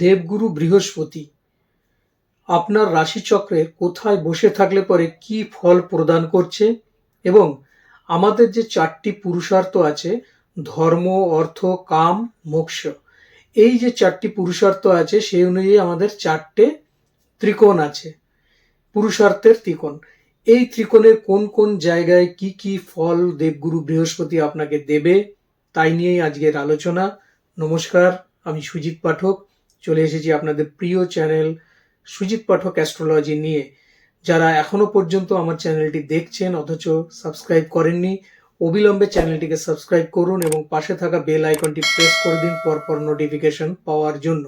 দেবগুরু বৃহস্পতি, আপনার রাশিচক্রে কোথায় বসে থাকলে পরে কি ফল প্রদান করছে এবং আমাদের যে চারটি পুরুষার্থ আছে, ধর্ম, অর্থ, কাম, মোক্ষ, এই যে চারটি পুরুষার্থ আছে, সেই অনুযায়ী আমাদের চারটে ত্রিকোণ আছে, পুরুষার্থের ত্রিকোণ। এই ত্রিকোণের কোন কোন জায়গায় কি কি ফল দেবগুরু বৃহস্পতি আপনাকে দেবে, তাই নিয়েই আজকের আলোচনা। নমস্কার, আমি সুজিত পাঠক। চলে এসেছি আপনাদের প্রিয় চ্যানেল সুজিত পাঠক অ্যাস্ট্রোলজি নিয়ে। যারা এখনও পর্যন্ত আমার চ্যানেলটি দেখছেন, অথচ সাবস্ক্রাইব করেননি, অবিলম্বে চ্যানেলটিকে সাবস্ক্রাইব করুন এবং পাশে থাকা বেল আইকনটি প্রেস করে দিন পরপর নোটিফিকেশন পাওয়ার জন্য।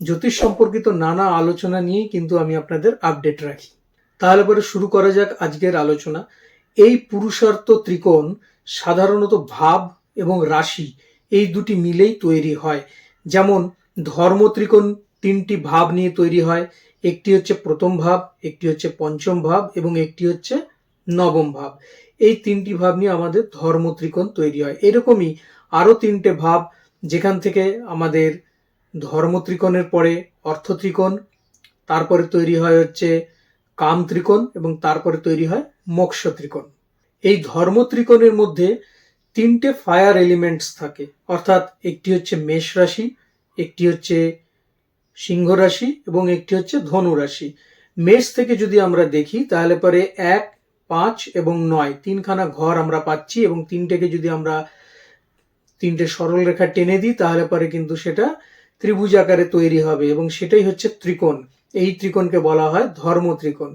জ্যোতিষ সম্পর্কিত নানা আলোচনা নিয়েই কিন্তু আমি আপনাদের আপডেট রাখি। তাহলে পরে শুরু করা যাক আজকের আলোচনা। এই পুরুষার্থ ত্রিকোণ সাধারণত ভাব এবং রাশি এই দুটি মিলেই তৈরি হয়। যেমন ধর্ম ত্রিকোণ তিনটি ভাব নিয়ে তৈরি হয়। একটি হচ্ছে প্রথম ভাব, একটি হচ্ছে পঞ্চম ভাব এবং একটি হচ্ছে নবম ভাব। এই তিনটি ভাব নিয়ে আমাদের ধর্ম ত্রিকোণ তৈরি হয়। এরকমই আরও তিনটে ভাব যেখান থেকে আমাদের ধর্ম ত্রিকোণের পরে অর্থ ত্রিকোণ তারপরে তৈরি হয় হচ্ছে কাম ত্রিকোণ এবং তারপরে তৈরি হয় মোক্ষ ত্রিকোণ এই ধর্ম ত্রিকোণের মধ্যে তিনটে ফায়ার এলিমেন্টস থাকে। অর্থাৎ একটি হচ্ছে মেষ রাশি একটি হচ্ছে সিংহ রাশি এবং একটি হচ্ছে ধনু রাশি। মেষ থেকে যদি আমরা দেখি, তাহলে পরে এক, পাঁচ এবং নয়, তিনখানা ঘর আমরা পাচ্ছি এবং তিনটেকে যদি আমরা তিনটে সরল রেখা টেনে দিই, তাহলে পরে কিন্তু সেটা ত্রিভুজ আকারে তৈরি হবে এবং সেটাই হচ্ছে ত্রিকোণ। এই ত্রিকোণকে বলা হয় ধর্ম ত্রিকোণ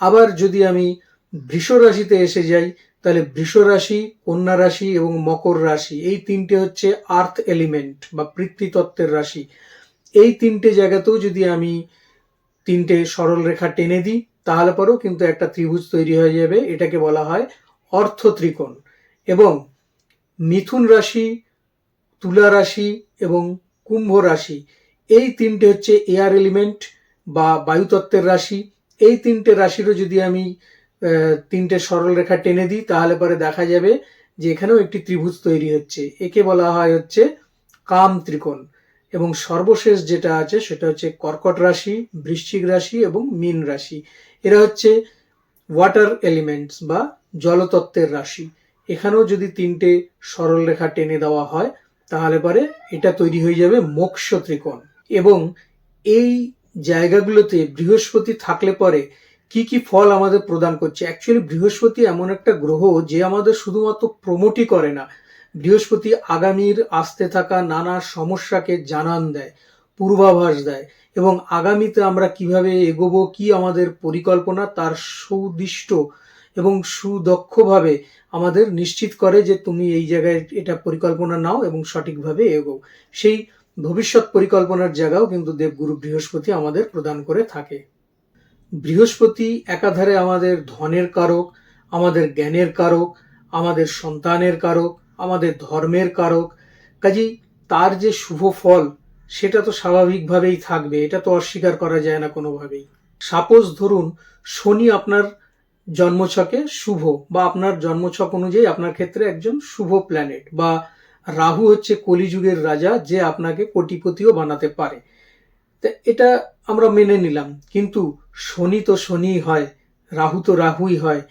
আবার যদি আমি বৃষ রাশিতে এসে যাই তাহলে বৃষ রাশি, কন্যা রাশি এবং মকর রাশি, এই তিনটে হচ্ছে আর্থ এলিমেন্ট বা পৃথ্বীতত্ত্বের রাশি। এই তিনটে জায়গাতেও যদি আমি তিনটে সরল রেখা টেনে দিই, তাহলে পরেও কিন্তু একটা ত্রিভুজ তৈরি হয়ে যাবে, এটাকে বলা হয় অর্থ ত্রিকোণ। এবং মিথুন রাশি, তুলা রাশি এবং কুম্ভ রাশি, এই তিনটে হচ্ছে এয়ার এলিমেন্ট বা বায়ুতত্ত্বের রাশি। এই তিনটে রাশিরও যদি আমি তিনটে সরল রেখা টেনে দিই, তাহলে পরে দেখা যাবে যে এখানেও একটি ত্রিভুজ তৈরি হচ্ছে। একে বলা হয় হচ্ছে কাম ত্রিকোণ। এবং সর্বশেষ যেটা আছে সেটা হচ্ছে কর্কট রাশি, বৃশ্চিক রাশি এবং মীন রাশি। এরা হচ্ছে ওয়াটার এলিমেন্টস বা জলতত্ত্বের রাশি। এখানেও যদি তিনটে সরল রেখা টেনে দেওয়া হয়, তাহলে পরে এটা তৈরি হয়ে যাবে মোক্ষ ত্রিকোণ। এবং এই জায়গাগুলোতে বৃহস্পতি থাকলে পরে কি কি ফল আমাদের প্রদান করছে? অ্যাকচুয়ালি বৃহস্পতি এমন একটা গ্রহ যে আমাদের শুধুমাত্র প্রমোটই করে না। বৃহস্পতি আগামীর আসতে থাকা নানা সমস্যাকে জানান দেয়, পূর্বাভাস দেয় এবং আগামীতে আমরা কীভাবে এগোবো, কি আমাদের পরিকল্পনা তার সুদিষ্ট এবং সুদক্ষভাবে আমাদের নিশ্চিত করে যে তুমি এই জায়গায় এটা পরিকল্পনা নাও এবং সঠিকভাবে এগো সেই ভবিষ্যৎ পরিকল্পনার জায়গাও কিন্তু দেবগুরু বৃহস্পতি আমাদের প্রদান করে থাকে। বৃহস্পতি একাধারে আমাদের ধনের কারক, আমাদের জ্ঞানের কারক, আমাদের সন্তানের কারক, আমাদের ধর্মের কারক। কাজেই তার যে শুভ ফল, সেটা তো স্বাভাবিকভাবেই থাকবে, এটা তো অস্বীকার করা যায় না কোনোভাবেই। সাপোজ ধরুন, শনি আপনার জন্মছকে শুভ, বা আপনার জন্মছক অনুযায়ী আপনার ক্ষেত্রে একজন শুভ প্ল্যানেট বা রাহু হচ্ছে কলিযুগের রাজা, যে আপনাকে কোটিপতিও বানাতে পারে। তা এটা আমরা মেনে নিলাম, কিন্তু শনি তো শনিই হয়, রাহু তো রাহুই হয়।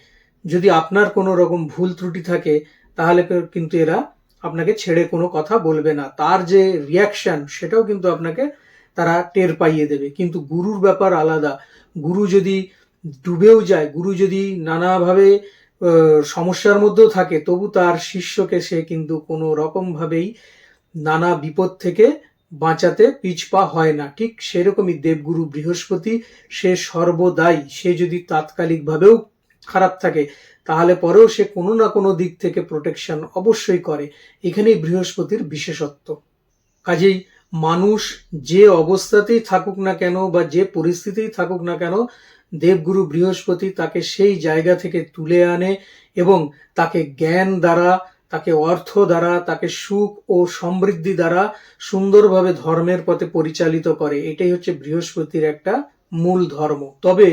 যদি আপনার কোনো রকম ভুল ত্রুটি থাকে, তাহলে কিন্তু এরা আপনাকে ছেড়ে কোনো কথা বলবে না। তার যে রিয়াকশন সেটাও কিন্তু আপনাকে তারা টের পাইয়ে দেবে। কিন্তু গুরুর ব্যাপার আলাদা। গুরু যদি ডুবেও যায়, গুরু যদি নানাভাবে সমস্যার মধ্যেও থাকে, তবু তার শিষ্যকে সে কিন্তু কোনো রকমভাবেই নানা বিপদ থেকে বাঁচাতে পিছপা হয় না। ঠিক সেরকমই দেবগুরু বৃহস্পতি, সে সর্বদাই, সে যদি তাৎকালিকভাবেও খারাপ থাকে, তাহলে পরেও সে কোনো না কোনো দিক থেকে প্রোটেকশন অবশ্যই করে। এখানেই বৃহস্পতির বিশেষত্ব। কাজেই মানুষ যে অবস্থাতেই থাকুক না কেন বা যে পরিস্থিতিই থাকুক না কেন, দেবগুরু বৃহস্পতি তাকে সেই জায়গা থেকে তুলে আনে এবং তাকে জ্ঞান দ্বারা তাকে অর্থ দ্বারা, তাকে সুখ ও সমৃদ্ধি দ্বারা সুন্দরভাবে ধর্মের পথে পরিচালিত করে। এটাই হচ্ছে বৃহস্পতির একটা মূল ধর্ম। তবে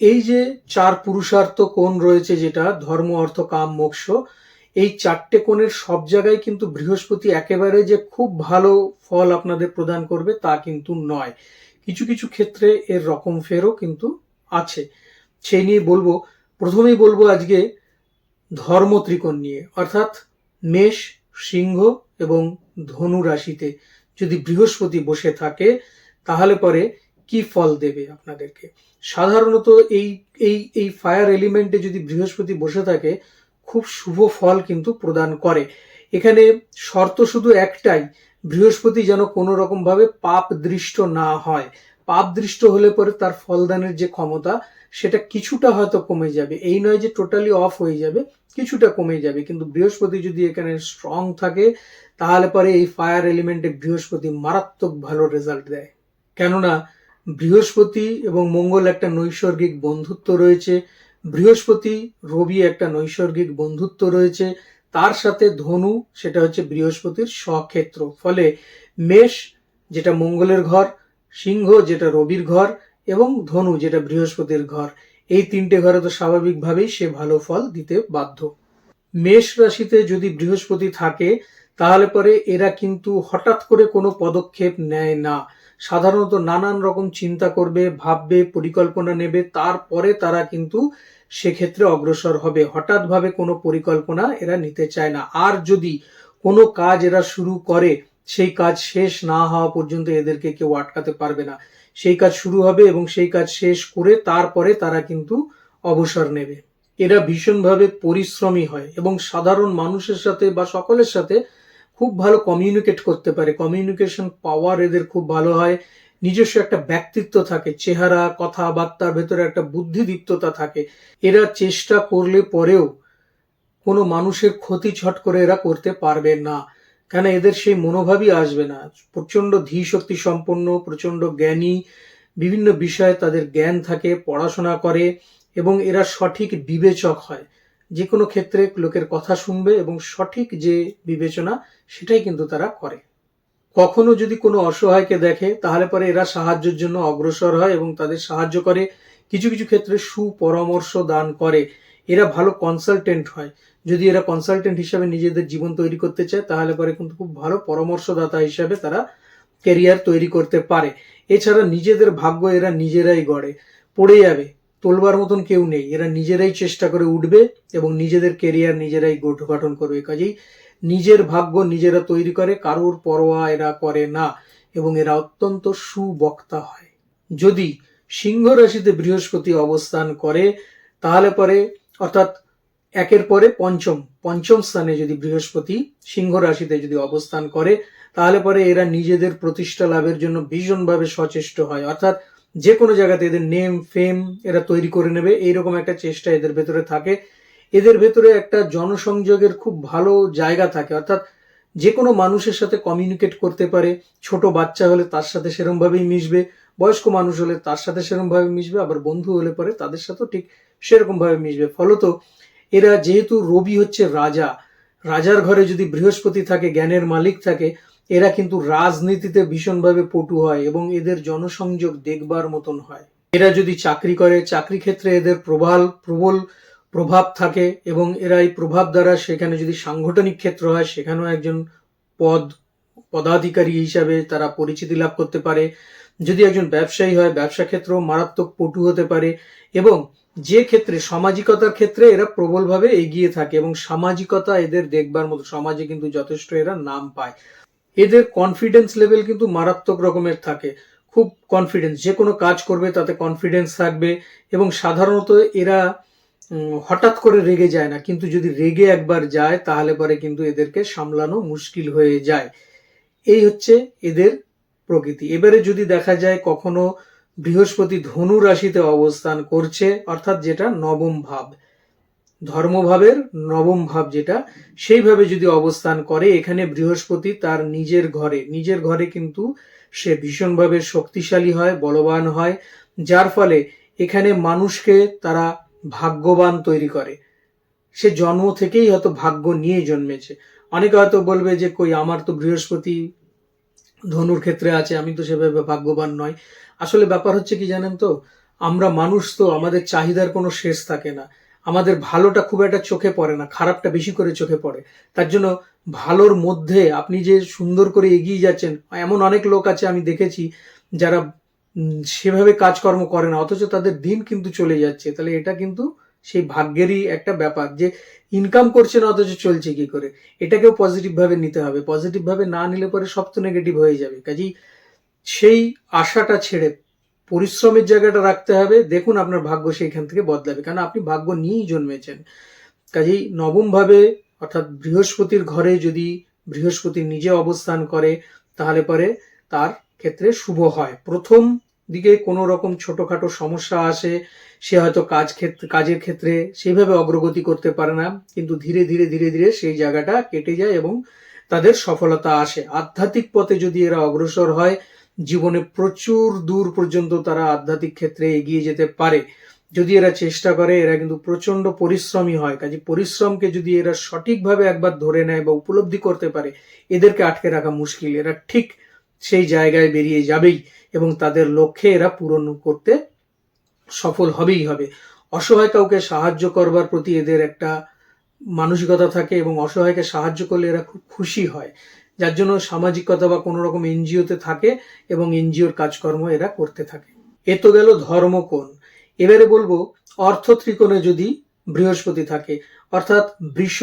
এই যে চার পুরুষার্থ কোণ রয়েছে যেটা, ধর্ম, অর্থ, কাম, মোক্ষ, এই চারটে কোণের সব জায়গায় কিন্তু বৃহস্পতি একেবারে যে খুব ভালো ফল আপনাদের প্রদান করবে তা কিন্তু নয়। কিছু কিছু ক্ষেত্রে এর রকম ফেরও কিন্তু আছে। সেই নিয়ে বলব, প্রথমেই বলব আজকে ধর্ম ত্রিকোণ নিয়ে। অর্থাৎ মেষ, সিংহ এবং ধনু রাশিতে যদি বৃহস্পতি বসে থাকে, তাহলে পরে কি ফল দেবে আপনাদেরকে? সাধারণত এই এই এই ফায়ার এলিমেন্টে যদি বৃহস্পতি বসে থাকে, খুব শুভ ফল কিন্তু প্রদান করে। এখানে শর্ত শুধু একটাই, বৃহস্পতি যেন কোনো রকম ভাবে পাপ দৃষ্ট না হয়। পাপ দৃষ্ট হলে পরে তার ফলদানের যে ক্ষমতা, সেটা কিছুটা হয়তো কমে যাবে। এই নয় যে টোটালি অফ হয়ে যাবে, কিছুটা কমে যাবে। কিন্তু বৃহস্পতি যদি এখানে স্ট্রং থাকে, তাহলে পরে এই ফায়ার এলিমেন্টে বৃহস্পতি মারাত্মক ভালো রেজাল্ট দেয়। কেননা, বৃহস্পতি এবং মঙ্গল একটা নৈসর্গিক বন্ধুত্ব রয়েছে। বৃহস্পতি, রবি একটা নৈসর্গিক বন্ধুত্ব রয়েছে। তার সাথে ধনু, সেটা হচ্ছে বৃহস্পতির স্বক্ষেত্র। ফলে মেষ, যেটা মঙ্গলের ঘর সিংহ, যেটা রবির ঘর, এবং ধনু, যেটা বৃহস্পতির ঘর। এই তিনটে ঘরে তো স্বাভাবিকভাবেই সে ভালো ফল দিতে বাধ্য। মেষ রাশিতে যদি বৃহস্পতি থাকে, তাহলে পরে এরা কিন্তু হঠাৎ করে কোনো পদক্ষেপ নেয় না। সাধারণত নানান রকম চিন্তা করবে, ভাববে, পরিকল্পনা নেবে, তারপরে তারা কিন্তু সেক্ষেত্রে অগ্রসর হবে। হঠাৎভাবে কোনো পরিকল্পনা এরা নিতে চায় না। আর যদি কোনো কাজ এরা শুরু করে সেই কাজ শেষ না হওয়া পর্যন্ত এদেরকে কেউ আটকাতে পারবে না। সেই কাজ শুরু হবে এবং সেই কাজ শেষ করে তারপরে তারা কিন্তু অবসর নেবে। এরা ভীষণভাবে পরিশ্রমী হয় এবং সাধারণ মানুষের সাথে বা সকলের সাথে খুব ভালো কমিউনিকেট করতে পারে। কমিউনিকেশন পাওয়ার এদের খুব ভালো হয়। নিজস্ব একটা ব্যক্তিত্ব থাকে, চেহারা, কথাবার্তার ভেতরে একটা বুদ্ধিদীপ্ততা থাকে। এরা চেষ্টা করলে পরেও কোনো মানুষের ক্ষতি ছট করে এরা করতে পারবে না। কেন এদের সেই মনোভাবই আসবে না? প্রচণ্ড ধী শক্তি সম্পন্ন প্রচণ্ড জ্ঞানী, বিভিন্ন বিষয়ে তাদের জ্ঞান থাকে, পড়াশোনা করে এবং এরা সঠিক বিবেচক হয়। যে কোনো ক্ষেত্রে লোকের কথা শুনবে এবং সঠিক যে বিবেচনা, সেটাই কিন্তু তারা করে। কখনো যদি কোনো অসহায়কে দেখে, তাহলে পরে এরা সাহায্যের জন্য অগ্রসর হয় এবং তাদের সাহায্য করে। কিছু কিছু ক্ষেত্রে সুপরামর্শ দান করে। এরা ভালো কনসালটেন্ট হয়। যদি এরা কনসালটেন্ট হিসাবে নিজেদের জীবন তৈরি করতে চায়, তাহলে পরে কিন্তু খুব ভালো পরামর্শদাতা হিসাবে তারা ক্যারিয়ার তৈরি করতে পারে। এছাড়া নিজেদের ভাগ্য এরা নিজেরাই গড়ে। পড়ে যাবে, তোলবার মতন কেউ নেই। এরা নিজেরাই চেষ্টা করে উঠবে এবং নিজেদের কেরিয়ার নিজেরাই গঠন করবে। কাজেই নিজের ভাগ্য নিজেরা তৈরি করে, কারোর পরোয়া এরা করে না এবং এরা অত্যন্ত সুবক্তা হয়। যদি সিংহ রাশিতে বৃহস্পতি অবস্থান করে, তাহলে পরে অর্থাৎ একের পরে পঞ্চম পঞ্চম স্থানে যদি বৃহস্পতি সিংহ রাশিতে যদি অবস্থান করে, তাহলে পরে এরা নিজেদের প্রতিষ্ঠা লাভের জন্য ভীষণভাবে সচেষ্ট হয়। অর্থাৎ যে কোনো জায়গাতে এদের নেম ফেম এরা তৈরি করে নেবে। এইরকম একটা চেষ্টা এদের ভেতরে থাকে। এদের ভেতরে একটা জনসংযোগের খুব ভালো জায়গা থাকে। অর্থাৎ যে কোনো মানুষের সাথে কমিউনিকেট করতে পারে। ছোট বাচ্চা হলে তার সাথে সেরমভাবেই মিশবে। বয়স্ক মানুষ হলে তার সাথে সেরমভাবে মিশবে। আবার বন্ধু হলে পরে তাদের সাথেও ঠিক সেরকমভাবে মিশবে। ফলত এরা যেহেতু রবি হচ্ছে রাজা, রাজার ঘরে যদি বৃহস্পতি থাকে, জ্ঞানের মালিক থাকে, এরা কিন্তু রাজনীতিতে ভীষণভাবে পটু হয় এবং এদের জনসংযোগ দেখবার মতন হয়। এরা যদি চাকরি করে, চাকরি ক্ষেত্রে এদের প্রবল প্রবল প্রভাব থাকে এবং এরা এই প্রভাব দ্বারা সেখানে যদি সাংগঠনিক ক্ষেত্র হয়, সেখানেও একজন পদ পদাধিকারী হিসাবে তারা পরিচিতি লাভ করতে পারে। যদি একজন ব্যবসায়ী হয়, ব্যবসা ক্ষেত্রেও মারাত্মক পটু হতে পারে এবং যে ক্ষেত্রে সামাজিকতার ক্ষেত্রে এরা প্রবলভাবে এগিয়ে থাকে এবং সামাজিকতা এদের দেখবার মতো, সমাজে কিন্তু যথেষ্ট এরা নাম পায়। এদের কনফিডেন্স লেভেল কিন্তু মারাত্মক রকমের থাকে। খুব কনফিডেন্স যে কোনো কাজ করবে তাতে কনফিডেন্স থাকবে এবং সাধারণত এরা হঠাৎ করে রেগে যায় না। কিন্তু যদি রেগে একবার যায়, তাহলে পরে কিন্তু এদেরকে সামলানো মুশকিল হয়ে যায়। এই হচ্ছে এদের প্রকৃতি। এবারে যদি দেখা যায় কখনো বৃহস্পতি ধনু রাশিতে অবস্থান করছে, অর্থাৎ যেটা নবম ভাব, ধর্মভাবের নবম ভাব যেটা, সেইভাবে যদি অবস্থান করে, এখানে বৃহস্পতি তার নিজের ঘরে নিজের ঘরে কিন্তু সে ভীষণভাবে শক্তিশালী হয়, বলবান হয়, যার ফলে এখানে মানুষকে তারা ভাগ্যবান তৈরি করে। সে জন্ম থেকেই হয়তো ভাগ্য নিয়ে জন্মেছে। অনেকে হয়তো বলবে যে কই, আমার তো বৃহস্পতি ধনুর ক্ষেত্রে আছে, আমি তো সেভাবে ভাগ্যবান নয় আসলে ব্যাপার হচ্ছে কি জানেন তো, আমরা মানুষ তো, আমাদের চাহিদার কোনো শেষ থাকে না। আমাদের ভালোটা খুব একটা চোখে পড়ে না, খারাপটা বেশি করে চোখে পড়ে। তার জন্য ভালোর মধ্যে আপনি যে সুন্দর করে এগিয়ে যাচ্ছেন, এমন অনেক লোক আছে আমি দেখেছি যারা সেভাবে কাজকর্ম করে না, অথচ তাদের দিন কিন্তু চলে যাচ্ছে। তাহলে এটা কিন্তু সেই ভাগ্যেরই একটা ব্যাপার যে ইনকাম করছে না, অথচ চলছে কি করে? এটাকেও পজিটিভ ভাবে নিতে হবে। পজিটিভ ভাবে না নিলে পরে সব তো নেগেটিভ হয়ে যাবে। কাজেই সেই আশাটা ছেড়ে পরিশ্রমের জায়গাটা রাখতে হবে। দেখুন আপনার ভাগ্য সেইখান থেকে বদলাবে। কারণ আপনি ভাগ্য নিয়েই জন্মেছেন। কাজেই নবম ভাবে, অর্থাৎ বৃহস্পতির ঘরে যদি বৃহস্পতি নিজে অবস্থান করে, তাহলে পরে তার ক্ষেত্রে শুভ হয়। প্রথম দিকে কোনো রকম ছোটখাটো সমস্যা আসে, সে হয়তো কাজ ক্ষেত্রে, কাজের ক্ষেত্রে সেইভাবে অগ্রগতি করতে পারে না, কিন্তু ধীরে ধীরে ধীরে ধীরে সেই জায়গাটা কেটে যায় এবং তাদের সফলতা আসে। আধ্যাত্মিক পথে যদি এরা অগ্রসর হয়, জীবনে প্রচুর দূর পর্যন্ত তারা আধ্যাত্মিক ক্ষেত্রে এগিয়ে যেতে পারে। যদি এরা চেষ্টা করে, এরা কিন্তু প্রচণ্ড পরিশ্রমী হয়। কাজে পরিশ্রমকে যদি এরা সঠিকভাবে একবার ধরে নেয় বা উপলব্ধি করতে পারে, এদেরকে আটকে রাখা মুশকিল। এরা ঠিক সেই জায়গায় বেরিয়ে যাবেই। এবং তাদের লক্ষ্যে এরা পূরণ করতে সফল হবেই হবে। অসহায় কাউকে সাহায্য করবার প্রতি এদের একটা মানসিকতা থাকে এবং অসহায়কে সাহায্য করলে এরা খুব খুশি হয়। যার জন্য সামাজিকতা বা কোনো রকম এনজিওতে থাকে এবং এনজিওর কাজকর্ম এরা করতে থাকে। এ তো গেল ধর্মকোণ। এবারে বলব, অর্থ ত্রিকোণে যদি বৃহস্পতি থাকে, অর্থাৎ বৃষ,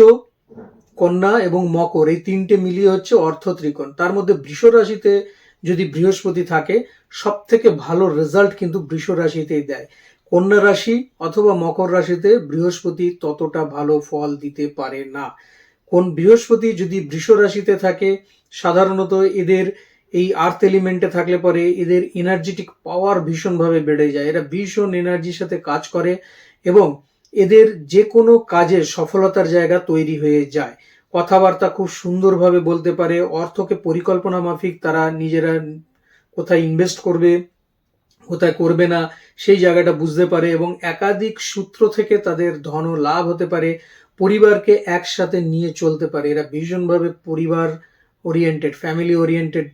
কন্যা এবং মকর, এই তিনটে মিলিয়ে হচ্ছে অর্থ ত্রিকোণ। তার মধ্যে বৃষ রাশিতে যদি বৃহস্পতি থাকে সব থেকে ভালো রেজাল্ট কিন্তু বৃষ রাশিতেই দেয়। কন্যা রাশি অথবা মকর রাশিতে বৃহস্পতি ততটা ভালো ফল দিতে পারে না। কোন বৃহস্পতি যদি বৃষ রাশিতে থাকে, সাধারণত এদের এই আর্থ এলিমেন্টে থাকলে পরে এদের এনার্জেটিক পাওয়ার ভীষণভাবে বেড়ে যায়। এরা ভীষণ এনার্জির সাথে কাজ করে এবং এদের যে কোনো কাজে সফলতার জায়গা তৈরি হয়ে যায়। কথাবার্তা খুব সুন্দরভাবে বলতে পারে, অর্থকে পরিকল্পনা মাফিক, তারা নিজেরা কোথায় ইনভেস্ট করবে, কোথায় করবে না, সেই জায়গাটা বুঝতে পারে এবং একাধিক সূত্র থেকে তাদের ধন লাভ হতে পারে, পরিবারকে একসাথে নিয়ে চলতে পারে। এরা ভীষণভাবে পরিবার ওরিয়েন্টেড ফ্যামিলি ওরিয়েন্টেড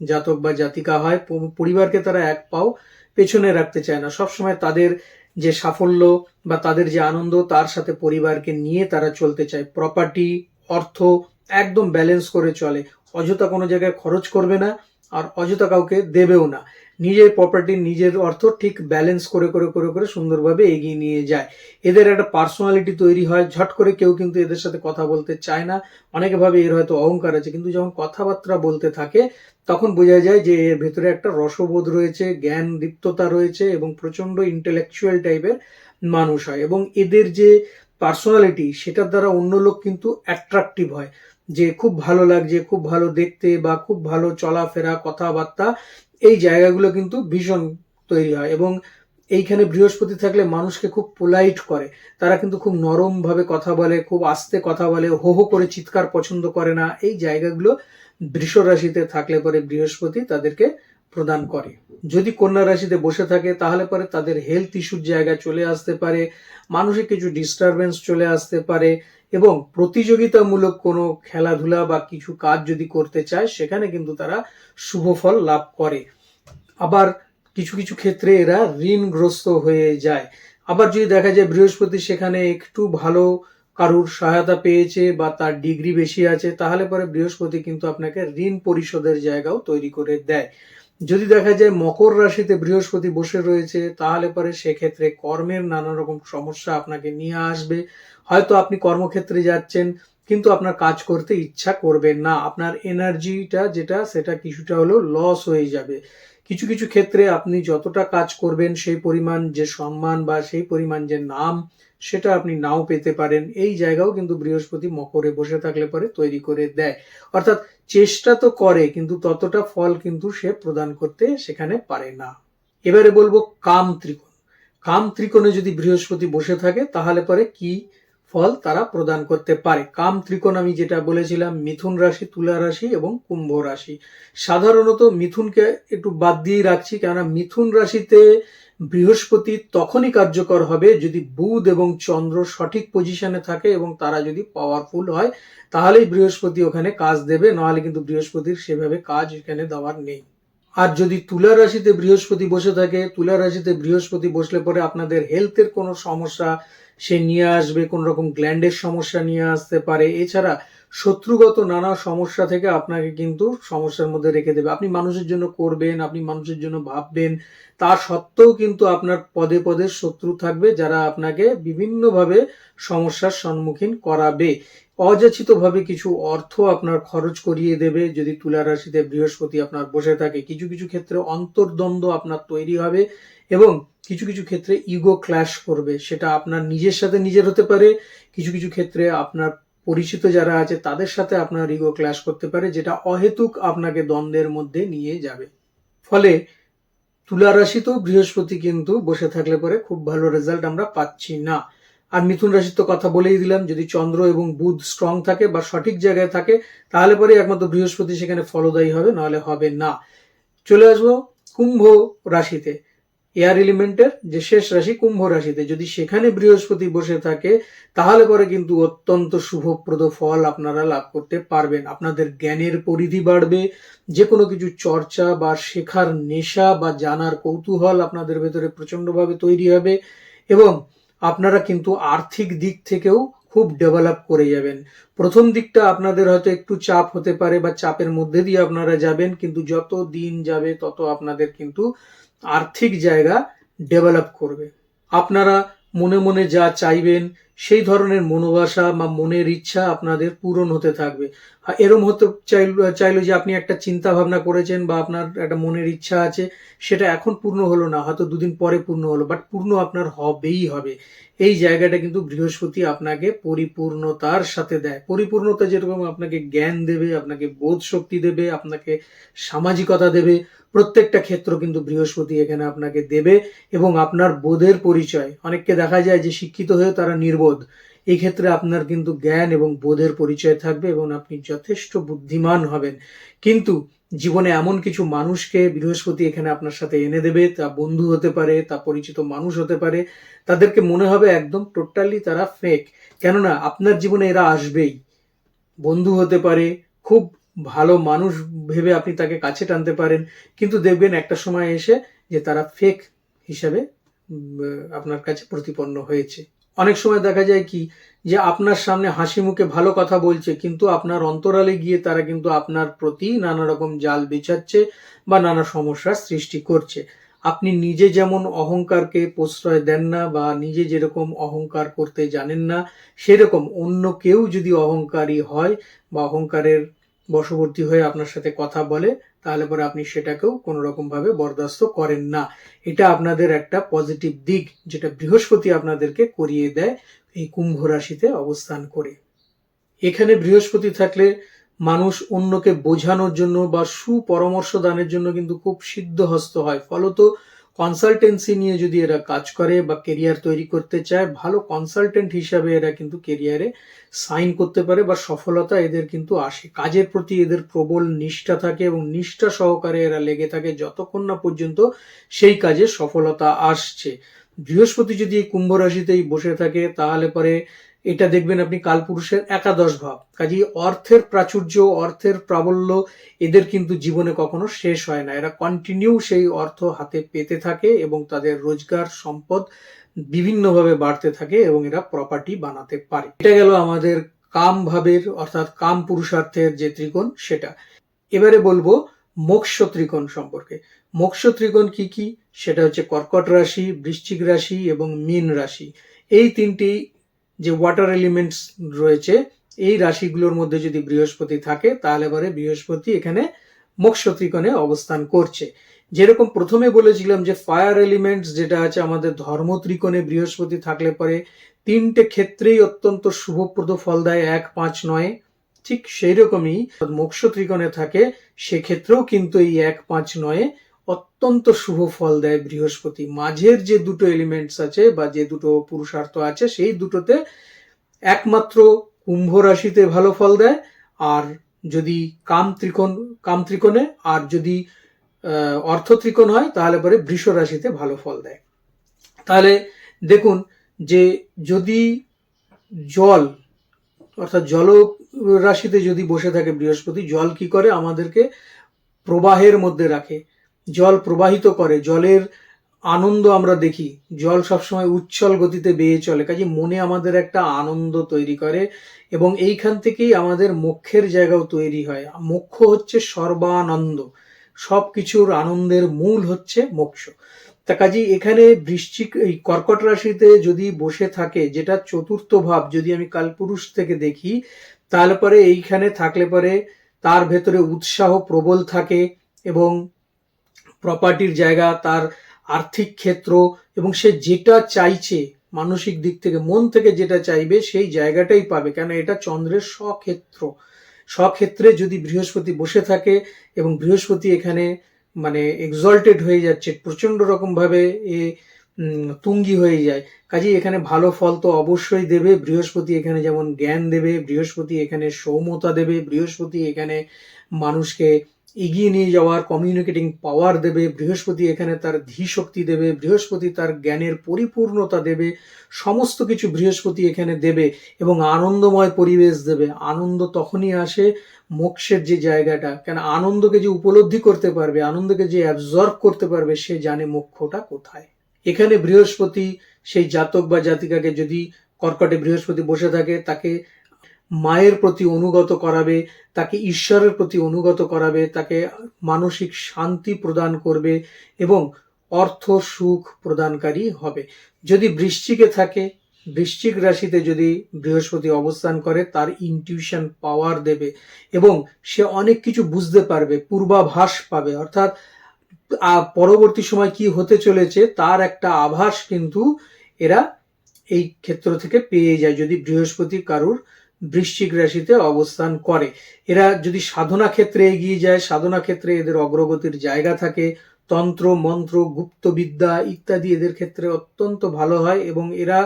জাতক বা জাতিকা হয় পরিবারকে তারা এক পাও পেছনে রাখতে চায় না। সবসময় তাদের যে সাফল্য বা তাদের যে আনন্দ, তার সাথে পরিবারকে নিয়ে তারা চলতে চায়। প্রপার্টি অর্থ একদম ব্যালেন্স করে চলে। অযথা কোনো জায়গায় খরচ করবে না, আর অযথা কাউকে দেবেও না। নিজের প্রপার্টি নিজের অর্থ ঠিক ব্যালেন্স করে করে করে করে সুন্দরভাবে এগিয়ে নিয়ে যায়। এদের একটা পার্সোনালিটি তৈরি হয়, ঝট করে কেউ কিন্তু এদের সাথে কথা বলতে চায় না। অনেকে ভাবে এর হয়তো অহংকার আছে, কিন্তু যখন কথাবার্তা বলতে থাকে, তখন বোঝা যায় যে এর ভেতরে একটা রসবোধ রয়েছে, জ্ঞান দীপ্ততা রয়েছে এবং প্রচণ্ড ইন্টেলেকচুয়াল টাইপের মানুষ হয়। এবং এদের যে পার্সোনালিটি সেটার দ্বারা অন্য লোক কিন্তু অ্যাট্রাকটিভ হয়। যে খুব ভালো লাগছে, খুব ভালো দেখতে বা খুব ভালো চলাফেরা, কথাবার্তা, এই জায়গাগুলো কিন্তু ভীষণ তৈরি হয় এবং এইখানে বৃহস্পতি থাকলে মানুষকে খুব পোলাইট করে। তারা কিন্তু খুব নরম ভাবে কথা বলে, খুব আস্তে কথা বলে, হো হো করে চিৎকার পছন্দ করে না। এই জায়গাগুলো বৃষ রাশিতে থাকলে পরে বৃহস্পতি তাদেরকে প্রদান করে। যদি কন্যা রাশিতে বসে থাকে, তাহলে পরে তাদের হেলথ ইস্যুর জায়গা চলে আসতে পারে মানুষের কিছু ডিস্টারবেন্স চলে আসতে পারে এবং প্রতিযোগিতামূলক কোনো খেলাধুলা বা কিছু কাজ যদি করতে চায়, সেখানে কিন্তু তারা শুভ ফল লাভ করে। আবার কিছু কিছু ক্ষেত্রে এরা ঋণগ্রস্ত হয়ে যায়। আবার যদি দেখা যায় বৃহস্পতি সেখানে একটু ভালো কারুর সহায়তা পেয়েছে বা তার ডিগ্রি বেশি আছে, তাহলে পরে বৃহস্পতি কিন্তু আপনাকে ঋণ পরিশোধের জায়গাও তৈরি করে দেয়। যদি দেখা যায় মকর রাশিতে বৃহস্পতি বসে রয়েছে, তাহলে পরে সেক্ষেত্রে কর্মের নানা রকম সমস্যা আপনাকে নিয়ে আসবে। হয়তো আপনি কর্মক্ষেত্রে যাচ্ছেন, কিন্তু আপনার কাজ করতে ইচ্ছা করবেন না। আপনার এনার্জিটা যেটা, সেটা কিছুটা হলেও লস হয়ে যাবে। কিছু কিছু ক্ষেত্রে আপনি যতটা কাজ করবেন, সেই পরিমাণ যে সম্মান বা সেই পরিমাণ যে নাম, সেটা আপনি নাও পেতে পারেন। এই জায়গাও কিন্তু বৃহস্পতি মকরে বসে থাকলে পরে তৈরি করে দেয়। অর্থাৎ চেষ্টা তো করে, কিন্তু ততটা ফল কিন্তু সে প্রদান করতে সেখানে পারে না। এবারে বলব কাম ত্রিকোণ। কাম ত্রিকোণে যদি বৃহস্পতি বসে থাকে, তাহলে পরে কি ফল তারা প্রদান করতে পারে? কাম ত্রিকোণ আমি যেটা বলেছিলাম, মিথুন রাশি, তুলা রাশি এবং কুম্ভ রাশি। সাধারণত মিথুনকে একটু বাদ দিয়ে রাখছি, কেননা মিথুন রাশিতে বৃহস্পতি তখনই কার্যকর হবে যদি বুধ এবং চন্দ্র সঠিক পজিশনে থাকে এবং তারা যদি পাওয়ারফুল হয়, তাহলেই বৃহস্পতি ওখানে কাজ দেবে, নাহলে কিন্তু বৃহস্পতির সেভাবে কাজ এখানে দেওয়ার নেই। আর যদি তুলা রাশিতে বৃহস্পতি বসে থাকে, তুলা রাশিতে বৃহস্পতি বসলে পরে আপনাদের হেলথের কোনো সমস্যা, সে নিয়ে আসবে কোন রকম গ্ল্যান্ডের সমস্যা নিয়ে আসতে পারে। এছাড়া শত্রুগত নানা সমস্যা থেকে আপনাকে কিন্তু সমস্যার মধ্যে রেখে দেবে। আপনি মানুষের জন্য করবেন, আপনি মানুষের জন্য ভাববেন। তা সত্ত্বেও কিন্তু আপনার পদে পদে শত্রু থাকবে যারা আপনাকে বিভিন্নভাবে সমস্যার সম্মুখীন করাবে। অযাচিতভাবে কিছু অর্থ আপনার খরচ করিয়ে দেবে। যদি তুলা রাশিতে বৃহস্পতি আপনার বসে থাকে, কিছু কিছু ক্ষেত্রে অন্তর্দ্বন্দ্ব আপনার তৈরি হবে এবং কিছু কিছু ক্ষেত্রে ইগো ক্ল্যাশ করবে। সেটা আপনার নিজের সাথে নিজের হতে পারে, কিছু কিছু ক্ষেত্রে আপনার পরিচিত যারা আছে, তাদের সাথে আপনার ইগো ক্ল্যাশ করতে পারে, যেটা অহেতুক আপনাকে দ্বন্দ্বের মধ্যে নিয়ে যাবে। ফলে তুলা রাশিতেও বৃহস্পতি কিন্তু বসে থাকলে পরে খুব ভালো রেজাল্ট আমরা পাচ্ছি না। আর মিথুন রাশির তো কথা বলেই দিলাম, যদি চন্দ্র এবং বুধ স্ট্রং থাকে বা সঠিক জায়গায় থাকে, তাহলে পরে একমাত্র বৃহস্পতি সেখানে ফলদায়ী হবে, নাহলে হবে না। চলে আসব কুম্ভ রাশিতে। এয়ার এলিমেন্টের যে শেষ রাশি কুম্ভ রাশিতে, যদি সেখানে বৃহস্পতি বসে থাকে, তাহলে পরে কিন্তু অত্যন্ত শুভপ্রদ ফল আপনারা লাভ করতে পারবেন। আপনাদের জ্ঞানের পরিধি বাড়বে যে কোনো কিছু চর্চা বা শেখার নেশা বা জানার কৌতূহল আপনাদের ভেতরে প্রচন্ডভাবে তৈরি হবে এবং আপনারা কিন্তু আর্থিক দিক থেকেও খুব ডেভেলপ করে যাবেন। প্রথম দিকটা আপনাদের হয়তো একটু চাপ হতে পারে বা চাপের মধ্যে দিয়ে আপনারা যাবেন, কিন্তু যত দিন যাবে তত আপনাদের কিন্তু আর্থিক জায়গা ডেভেলপ করবে। আপনারা মনে মনে যা চাইবেন, সেই ধরনের মনোবাসা বা মনের ইচ্ছা আপনাদের পূরণ হতে থাকবে। এরম হতে চাইল, চাইলো যে আপনি একটা চিন্তা ভাবনা করেছেন বা আপনার একটা মনের ইচ্ছা আছে, সেটা এখন পূর্ণ হলো না, হয়তো দুদিন পরে পূর্ণ হলো বাট পূর্ণ আপনার হবেই হবে। এই জায়গাটা কিন্তু বৃহস্পতি আপনাকে পরিপূর্ণতার সাথে দেয়। পরিপূর্ণতা যেরকম আপনাকে জ্ঞান দেবে, আপনাকে বোধ শক্তি দেবে, আপনাকে সামাজিকতা দেবে, প্রত্যেকটা ক্ষেত্র কিন্তু বৃহস্পতি এখানে আপনাকে দেবে এবং আপনার বোধের পরিচয়। অনেককে দেখা যায় যে শিক্ষিত হয়ে তারা নির্বোধ। এই ক্ষেত্রে আপনার কিন্তু জ্ঞান এবং বোধের পরিচয় থাকবে এবং আপনি যথেষ্ট বুদ্ধিমান হবেন। কিন্তু জীবনে এমন কিছু মানুষকে বৃহস্পতি এখানে আপনার সাথে এনে দেবে তা বন্ধু হতে পারে তা পরিচিত মানুষ হতে পারে, তাদেরকে মনে হবে একদম টোটালি তারা ফেক কেননা আপনার জীবনে এরা আসবেই। বন্ধু হতে পারে, খুব ভালো মানুষ ভেবে আপনি তাকে কাছে টানতে পারেন, কিন্তু দেখবেন একটা সময় এসে যে তারা ফেক হিসাবে আপনার কাছে প্রতিপন্ন হয়েছে। অনেক সময় দেখা যায় কি যে আপনার সামনে হাসি মুখে ভালো কথা বলছে, কিন্তু আপনার অন্তরালে গিয়ে তারা কিন্তু আপনার প্রতি নানা রকম জাল বিছাচ্ছে বা নানা সমস্যার সৃষ্টি করছে। আপনি নিজে যেমন অহংকারকে প্রশ্রয় দেন না বা নিজে যেরকম অহংকার করতে জানেন না, সেরকম অন্য কেউ যদি অহংকারী হয় বা অহংকারের বশবর্তী হয়ে আপনার সাথে কথা বলে, তাহলে পরে আপনি সেটাকেও কোনো রকম ভাবে বরদাস্ত করেন না। এটা আপনাদের একটা পজিটিভ দিক, যেটা বৃহস্পতি আপনাদেরকে করিয়ে দেয়। এই কুম্ভ রাশিতে অবস্থান করে। এখানে বৃহস্পতি থাকলে মানুষ অন্যকে বোঝানোর জন্য বা সুপরামর্শ দানের জন্য কিন্তু খুব সিদ্ধহস্ত হয়। ফলত কনসালটেন্সি নিয়ে যদি এরা কাজ করে বা কেরিয়ার তৈরি করতে চায়, ভালো কনসালটেন্ট হিসাবে এরা কিন্তু কেরিয়ারে সাইন করতে পারে বা সফলতা এদের কিন্তু আসে। কাজের প্রতি এদের প্রবল নিষ্ঠা থাকে এবং নিষ্ঠা সহকারে এরা লেগে থাকে যতক্ষণ না পর্যন্ত সেই কাজে সফলতা আসছে। বৃহস্পতি যদি এই কুম্ভ রাশিতেই বসে থাকে, তাহলে পরে এটা দেখবেন আপনি কালপুরুষের একাদশ ভাব। কাজেই অর্থের প্রাচুর্য, অর্থের প্রাবল্য এদের কিন্তু জীবনে কখনো শেষ হয় না। এরা কন্টিনিউ সেই অর্থ হাতে পেতে থাকে এবং তাদের রোজগার সম্পদ বিভিন্নভাবে বাড়তে থাকে এবং এরা প্রপার্টি বানাতে পারে। এটা গেল আমাদের কাম ভাবের, অর্থাৎ কাম পুরুষার্থের যে ত্রিকোণ, সেটা। এবারে বলব মোক্ষ ত্রিকোণ সম্পর্কে। মোক্ষ ত্রিকোণ কি কি? সেটা হচ্ছে কর্কট রাশি, বৃশ্চিক রাশি এবং মীন রাশি। এই তিনটি যে ওয়াটার এলিমেন্টস রয়েছে, এই রাশিগুলোর মধ্যে যদি বৃহস্পতি থাকে, তাহলে পরে বৃহস্পতি এখানে মোক্ষ ত্রিকোণে অবস্থান করছে। যেরকম প্রথমে বলেছিলাম যে ফায়ার এলিমেন্টস যেটা আছে আমাদের ধর্ম ত্রিকোণে বৃহস্পতি থাকলে পরে তিনটে ক্ষেত্রেই অত্যন্ত শুভপ্রদ ফল দেয়, এক, পাঁচ, নয়। ঠিক সেই রকমই মোক্ষ ত্রিকোণে থাকে, সেক্ষেত্রেও কিন্তু এই এক, পাঁচ, নয়ে অত্যন্ত শুভ ফল দেয় বৃহস্পতি। মাঝের যে দুটো এলিমেন্টস আছে বা যে দুটো পুরুষার্থ আছে, সেই দুটোতে একমাত্র কুম্ভ রাশিতে ভালো ফল দেয়। আর যদি কাম ত্রিকোণ, কাম ত্রিকোণে, আর যদি অর্থ ত্রিকোণ হয়, তাহলে পরে বৃষ রাশিতে ভালো ফল দেয়। তাহলে দেখুন যে যদি জল, অর্থাৎ জল রাশিতে যদি বসে থাকে বৃহস্পতি, জল কি করে? আমাদেরকে প্রবাহের মধ্যে রাখে। জল প্রবাহিত করে, জলের আনন্দ আমরা দেখি। জল সবসময় উচ্ছল গতিতে বেয়ে চলে কাজে মনে আমাদের একটা আনন্দ তৈরি করে এবং এইখান থেকেই আমাদের মোক্ষের জায়গাও তৈরি হয়। মোক্ষ হচ্ছে সর্বানন্দ সব কিছুর আনন্দের মূল হচ্ছে মোক্ষ। তা কাজেই এখানে বৃশ্চিক, এই কর্কট রাশিতে যদি বসে থাকে, যেটা চতুর্থ ভাব, যদি আমি কালপুরুষ থেকে দেখি, তাহলে পরে এইখানে থাকলে পরে তার ভেতরে উৎসাহ প্রবল থাকে এবং প্রপার্টির জায়গা, তার আর্থিক ক্ষেত্র এবং সে যেটা চাইছে, মানসিক দিক থেকে, মন থেকে যেটা চাইবে, সেই জায়গাটাই পাবে। কেন এটা চন্দ্রের স্বক্ষেত্র। স্বক্ষেত্রে যদি বৃহস্পতি বসে থাকে এবং বৃহস্পতি এখানে মানে এক্সল্টেড হয়ে যাচ্ছে প্রচণ্ড রকমভাবে এ তুঙ্গি হয়ে যায়, কাজেই এখানে ভালো ফল তো অবশ্যই দেবে। বৃহস্পতি এখানে যেমন জ্ঞান দেবে, বৃহস্পতি এখানে সৌমতা দেবে, বৃহস্পতি এখানে মানুষকে এগিয়ে নিয়ে যাওয়ার কমিউনিকেটিং পাওয়ার দেবে, বৃহস্পতি এখানে তার ধী শক্তি দেবে, বৃহস্পতি তার জ্ঞানের পরিপূর্ণতা দেবে, সমস্ত কিছু বৃহস্পতি এখানে দেবে এবং আনন্দময় পরিবেশ দেবে। আনন্দ তখনই আসে মোক্ষের যে জায়গাটা, কেন আনন্দকে যে উপলব্ধি করতে পারবে, আনন্দকে যে অ্যাবজর্ব করতে পারবে, সে জানে মোক্ষটা কোথায়। এখানে বৃহস্পতি সেই জাতক বা জাতিকাকে যদি কর্কটে বৃহস্পতি বসে থাকে, তাকে মায়ের প্রতি অনুগত করাবে, তাকে ঈশ্বরের প্রতি অনুগত করাবে, তাকে মানসিক শান্তি প্রদান করবে এবং অর্থ সুখ প্রদানকারী হবে। যদি বৃশ্চিকে থাকে, বৃশ্চিক রাশিতে যদি বৃহস্পতি অবস্থান করে, তার ইনটিউশন পাওয়ার দেবে এবং সে অনেক কিছু বুঝতে পারবে, পূর্বাভাস পাবে। অর্থাৎ পরবর্তী সময় কি হতে চলেছে, তার একটা আভাস কিন্তু এরা এই ক্ষেত্র থেকে পেয়ে যায়। যদি বৃহস্পতি কারুর বৃশ্চিক রাশিতে অবস্থান করে। এরা যদি সাধনা ক্ষেত্রে এগিয়ে যায়, সাধনা ক্ষেত্রে এদের অগ্রগতির জায়গা থাকে, তন্ত্র, মন্ত্র, গুপ্তবিদ্যা ইত্যাদি এদের ক্ষেত্রে অত্যন্ত ভালো হয় এবং এরা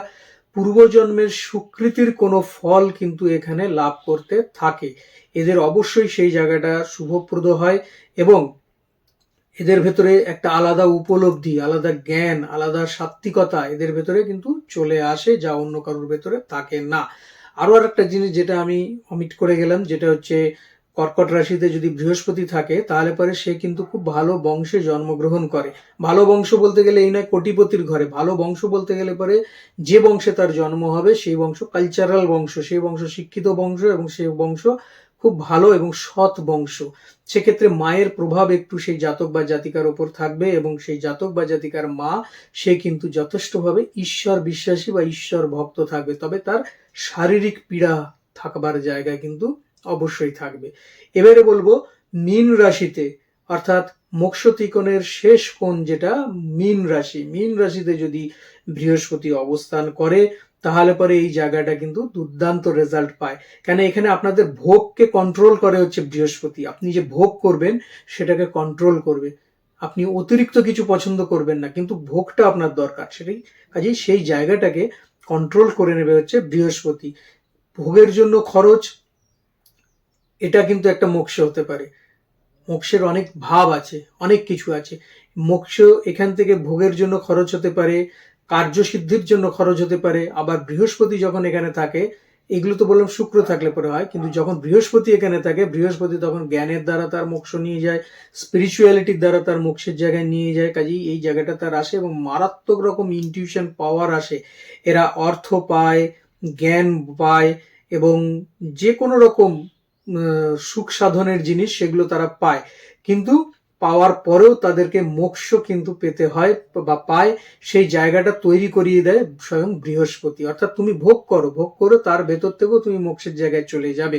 পূর্বজন্মের সুকৃতির কোনো ফল কিন্তু এখানে লাভ করতে থাকে। এদের অবশ্যই সেই জায়গাটা শুভপ্রদ হয় এবং এদের ভেতরে একটা আলাদা উপলব্ধি, আলাদা জ্ঞান, আলাদা সাত্বিকতা এদের ভেতরে কিন্তু চলে আসে যা অন্য কারোর ভেতরে থাকে না। আরও আর একটা জিনিস যেটা আমি অমিট করে গেলাম, যেটা হচ্ছে কর্কট রাশিতে যদি বৃহস্পতি থাকে, তাহলে পরে সে কিন্তু খুব ভালো বংশে জন্মগ্রহণ করে। ভালো বংশ বলতে গেলে এই নয়, কোটিপতির ঘরে। ভালো বংশ বলতে গেলে পরে যে বংশে তার জন্ম হবে, সেই বংশ কালচারাল বংশ সেই বংশ শিক্ষিত বংশ এবং সেই বংশ খুব ভালো এবং সৎ বংশ। সেক্ষেত্রে মায়ের প্রভাব একটু সেই জাতক বা জাতিকার ওপর থাকবে এবং সেই জাতক বা জাতিকার মা, সে কিন্তু যথেষ্টভাবে ঈশ্বর বিশ্বাসী বা ঈশ্বর ভক্ত থাকবে। তবে তার শারীরিক পীড়া থাকবার জায়গায় কিন্তু অবশ্যই থাকবে। এবারে বলব, মীন রাশিতে, অর্থাৎ মোক্ষ ত্রিকোণের শেষ কোণ যেটা মীন রাশি, মীন রাশিতে যদি বৃহস্পতি অবস্থান করে তাহলে পরে এই জায়গাটা কিন্তু দুর্দান্ত রেজাল্ট পায়। কেন এখানে আপনাদের ভোগকে কন্ট্রোল করে হচ্ছে বৃহস্পতি। আপনি যে ভোগ করবেন, সেটাকে কন্ট্রোল করবে। আপনি অতিরিক্ত কিছু পছন্দ করবেন না, কিন্তু ভোগটা আপনার দরকার। সেটাই কাজেই সেই জায়গাটাকে কন্ট্রোল করে নেবে হচ্ছে বৃহস্পতি। ভোগের জন্য খরচ, এটা কিন্তু একটা মোক্ষ হতে পারে। মোক্ষের অনেক ভাব আছে, অনেক কিছু আছে। মোক্ষ এখান থেকে ভোগের জন্য খরচ হতে পারে কার্যসিদ্ধির জন্য খরচ হতে পারে, আবার বৃহস্পতি যখন এখানে থাকে, এগুলো তো বললাম শুক্র থাকলে পরে হয়, কিন্তু যখন বৃহস্পতি এখানে থাকে, বৃহস্পতি তখন জ্ঞানের দ্বারা তার মোক্ষ নিয়ে যায় স্পিরিচুয়ালিটির দ্বারা তার মোক্ষের জায়গায় নিয়ে যায়, কাজেই এই জায়গাটা তার আসে এবং মারাত্মক রকম ইনটিউশন পাওয়ার আসে। এরা অর্থ পায়, জ্ঞান পায় এবং যে কোনো রকম সুখ সাধনের জিনিস সেগুলো তারা পায়। কিন্তু পাওয়ার পরেও তাদেরকে মোক্ষ কিন্তু পেতে হয় বা পায়, সেই জায়গাটা তৈরি করিয়ে দেয় স্বয়ং বৃহস্পতি। অর্থাৎ তুমি ভোগ করো ভোগ করো তার ভেতর থেকেও তুমি মোক্ষের জায়গায় চলে যাবে।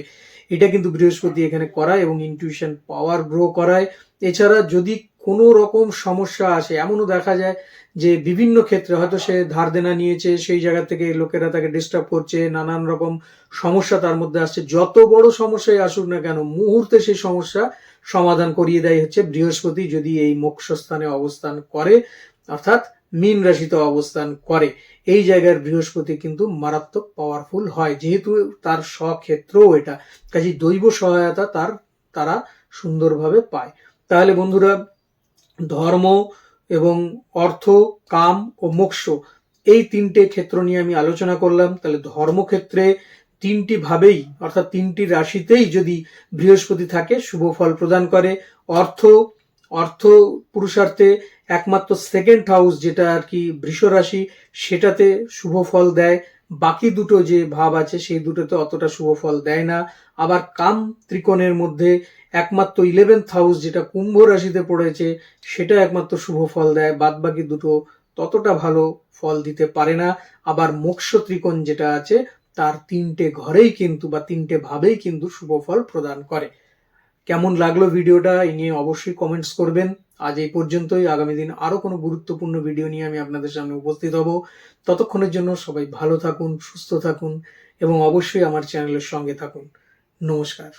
এটা কিন্তু বৃহস্পতি এখানে করায় এবং ইনটিউশন পাওয়ার গ্রো করায়। এছাড়া যদি কোনো রকম সমস্যা আসে, এমনও দেখা যায় যে বিভিন্ন ক্ষেত্রে হয়তো সে ধার দেনা নিয়েছে, সেই জায়গা থেকে লোকেরা তাকে ডিস্টার্ব করছে, নানান রকম সমস্যা তার মধ্যে আসছে। যত বড় সমস্যাই আসুক না কেন, মুহূর্তে সেই সমস্যা সমাধান করিয়ে দেয় হচ্ছে বৃহস্পতি যদি এই মোক্ষস্থানে অবস্থান করে, অর্থাৎ মীন রাশিতে অবস্থান করে। এই জায়গার বৃহস্পতি কিন্তু মারাত্মক পাওয়ারফুল হয়, যেহেতু তার স্বক্ষেত্রও এটা। কাজে দৈব সহায়তা তার, তারা সুন্দরভাবে পায়। তাহলে বন্ধুরা, ধর্ম এবং অর্থ, কাম ও মোক্ষ, এই তিনটে ক্ষেত্র নিয়ে আমি আলোচনা করলাম। তাহলে ধর্মক্ষেত্রে তিনটি ভাবেই, অর্থাৎ তিনটি রাশিতেই যদি বৃহস্পতি থাকে, শুভ ফল প্রদান করে। অর্থ অর্থ পুরুষার্থে একমাত্র সেকেন্ড হাউস যেটা আর কি বৃষ রাশি, সেটাতে শুভ ফল দেয়। বাকি দুটো যে ভাব আছে, সেই দুটোতে অতটা শুভ ফল দেয় না। আবার কাম ত্রিকোণের মধ্যে একমাত্র ইলেভেন্থ হাউস যেটা কুম্ভ রাশিতে পড়েছে, সেটা একমাত্র শুভ ফল দেয়। বাদ বাকি দুটো ততটা ভালো ফল দিতে পারে না। আবার মোক্ষ ত্রিকোণ যেটা আছে তার তিনটে ঘরেই কিন্তু বা তিনটে ভাবেই কিন্তু শুভফল প্রদান করে। কেমন লাগল ভিডিওটা এ নিয়ে অবশ্যই কমেন্টস করবেন। আজ এই পর্যন্তই। আগামী দিন আরও কোনো গুরুত্বপূর্ণ ভিডিও নিয়ে আমি আপনাদের সামনে উপস্থিত হব। ততক্ষণের জন্য সবাই ভালো থাকুন, সুস্থ থাকুন এবং অবশ্যই আমার চ্যানেলের সঙ্গে থাকুন। নমস্কার।